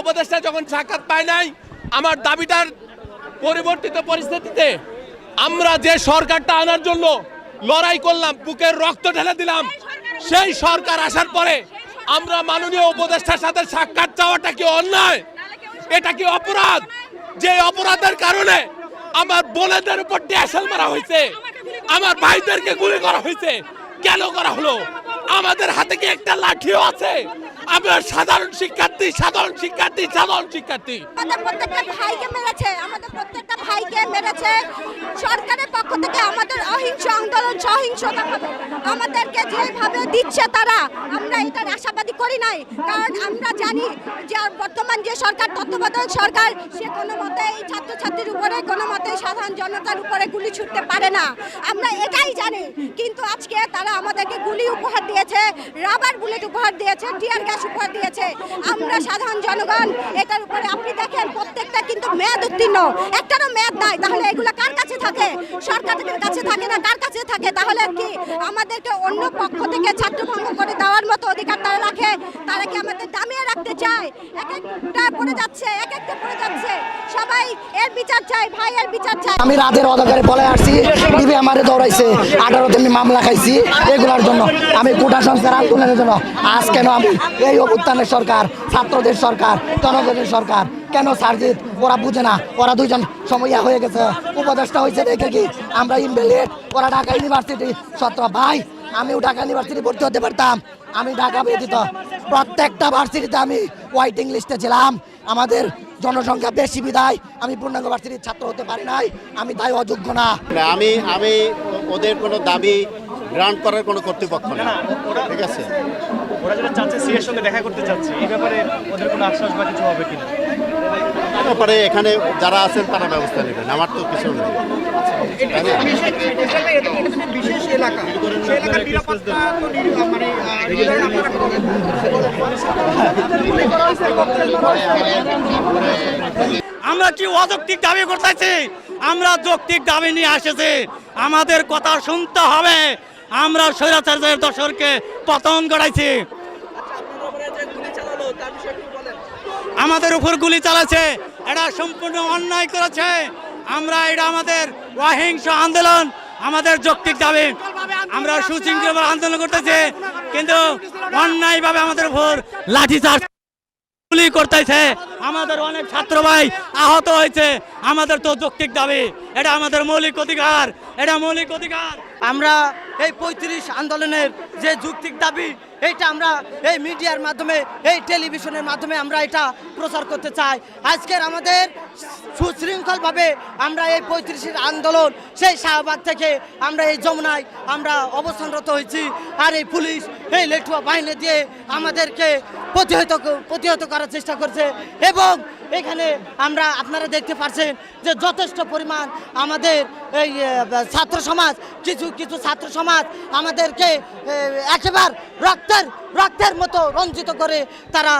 উপদেষ্টা যখন সাক্ষাৎ পায় নাই, আমার দাবিটার পরিবর্তিত পরিস্থিতিতে আমরা যে সরকারটা আনার জন্য লড়াই করলাম বুকের রক্ত ঢেলে দিলাম, সেই সরকার আসার পরে আমরা মাননীয় উপদেষ্টার সাথে সাক্ষাৎ চাওয়াটা কি অন্যায়? এটা কি অপরাধ? যে অপরাধের কারণে আমার বোনেদের উপর ট্যাসেল মারা হয়েছে, আমার ভাইদেরকে গুলি করা হয়েছে, কেন করা হলো? আমাদের হাতে কি একটা লাঠিও আছে? আমরা সাধারণ শিক্ষার্থী সাধারণ শিক্ষার্থী সাধারণ শিক্ষার্থী। আমাদের প্রত্যেকটা ভাইকে মেরেছে, আমাদের প্রত্যেকটা ভাইকে মেরেছে। সরকারের পক্ষ থেকে আমাদের অহিংস আন্দোলন, সহিংসতা আমাদেরকে যেভাবে দিচ্ছে তারা, আমরা এটার আশাবাদী করি নাই। কারণ আমরা জানি যে বর্তমান যে সরকার, তত্ত্বাবধায়ক সরকার, সে কোনো মতে মতেই ছাত্রছাত্রীর উপরে, কোনো মতেই সাধারণ জনতার উপরে গুলি ছুটতে পারে না। আমরা এটাই জানি। কিন্তু আজকে তারা আমাদেরকে গুলি উপহার দিয়েছে, রাবার বুলেট উপহার দিয়েছে, টিয়ার গ্যাস উপহার দিয়েছে। আমরা সাধারণ জনগণ, এটার উপরে আপনি দেখেন, প্রত্যেকটা কিন্তু মেয়াদ উত্তীর্ণ। একটারও মেয়াদ নাই, তাহলে এগুলো কার কাছে থাকে? সরকারের কাছে থাকে না কার কাছে থাকে? তাহলে কি আমাদেরকে অন্য পক্ষ থেকে ছাত্রভঙ্গ করে দেওয়ার মতো অধিকার তারা রাখে? তারা কি আমাদের দামিয়ে রাখতে চায়? এক একটা পড়ে যাচ্ছে, এক একটা পড়ে যাচ্ছে। আমি রাতের অন্ধকারে পলে আসছি টিভি আমারে দৌড়াইছে আঠারোতে আমি মামলা খাইছি এগুলার জন্য। আমি কোটা সংস্কার আন্দোলনের জন্য। আজ কেন আমি এই অভ্যুত্থানের সরকার, ছাত্রদের সরকার, জনগণের সরকার, কেন সার্জিত ওরা বুঝে না। ওরা দুইজন সময়া হয়ে গেছে। উপদেষ্টা হয়েছে দেখে কি? আমরা ইনভ্যালিড ওরা ঢাকা ইউনিভার্সিটি। ছাত্র ভাই আমিও ঢাকা ইউনিভার্সিটি ভর্তি হতে পারতাম। আমি ঢাকা ব্যতীত প্রত্যেকটা ভার্সিটিতে আমি ওয়াইটিং লিস্টে ছিলাম। আমাদের জনসংখ্যা বেশি বিদায়। আমি পূর্ণাঙ্গ ভার্সিটির ছাত্র হতে পারি নাই। আমি তাই অযোগ্য না। না, আমি আমি ওদের কোনো দাবি গ্রান্ট করার কোনো কর্তৃপক্ষ না। ঠিক আছে? ওরা যেটা চাচ্ছে সিএর সঙ্গে দেখা করতে চাচ্ছে এই ব্যাপারে ওদের কোনো আশ্বাস বা কিছু হবে কিনা? তারপরে এখানে যারা আছেন তারা ব্যবস্থা নেবেন আমার তো কিছু নেই মানে। আমরা কি অযৌক্তিক দাবি করতেছি আমরা যৌক্তিক দাবি নিয়ে আসেছি আমাদের কথা শুনতে হবে আমরা স্বৈরাচার্যের দশরকে পতন করাইছি আমাদের উপর গুলি চালাচ্ছে এটা সম্পূর্ণ অন্যায় করেছে। আমরা এটা আমাদের অহিংস আন্দোলন, আমাদের যৌক্তিক দাবি। আমরা সুশৃঙ্খল আন্দোলন করতেছি, কিন্তু অন্যায়ভাবে আমাদের উপর লাঠিচার্জ গুলি করতেছে। আমাদের অনেক ছাত্র ভাই আহত হয়েছে। আমাদের তো যৌক্তিক দাবি। এটা আমাদের মৌলিক অধিকার। এটা মৌলিক অধিকার। আমরা এই পঁয়ত্রিশ আন্দোলনের যে যুক্তিক দাবি, এইটা আমরা এই মিডিয়ার মাধ্যমে, এই টেলিভিশনের মাধ্যমে আমরা এটা প্রচার করতে চাই। আজকের আমাদের সুশৃঙ্খলভাবে আমরা এই পঁয়ত্রিশের আন্দোলন, সেই শাহবাগ থেকে আমরা এই যমুনায় আমরা অবস্থানরত হয়েছি। আর এই পুলিশ, এই লেঠুয়া বাহিনী দিয়ে আমাদেরকে প্রতিহত প্রতিহত করার চেষ্টা করছে। এবং এখানে আমরা আপনারা দেখতে পাচ্ছেন যে যথেষ্ট পরিমাণ আমাদের এই ছাত্র সমাজ, কিছু কিছু ছাত্র সমাজ আমাদেরকে একেবার রক্তের রক্তের মতো রঞ্জিত করে তারা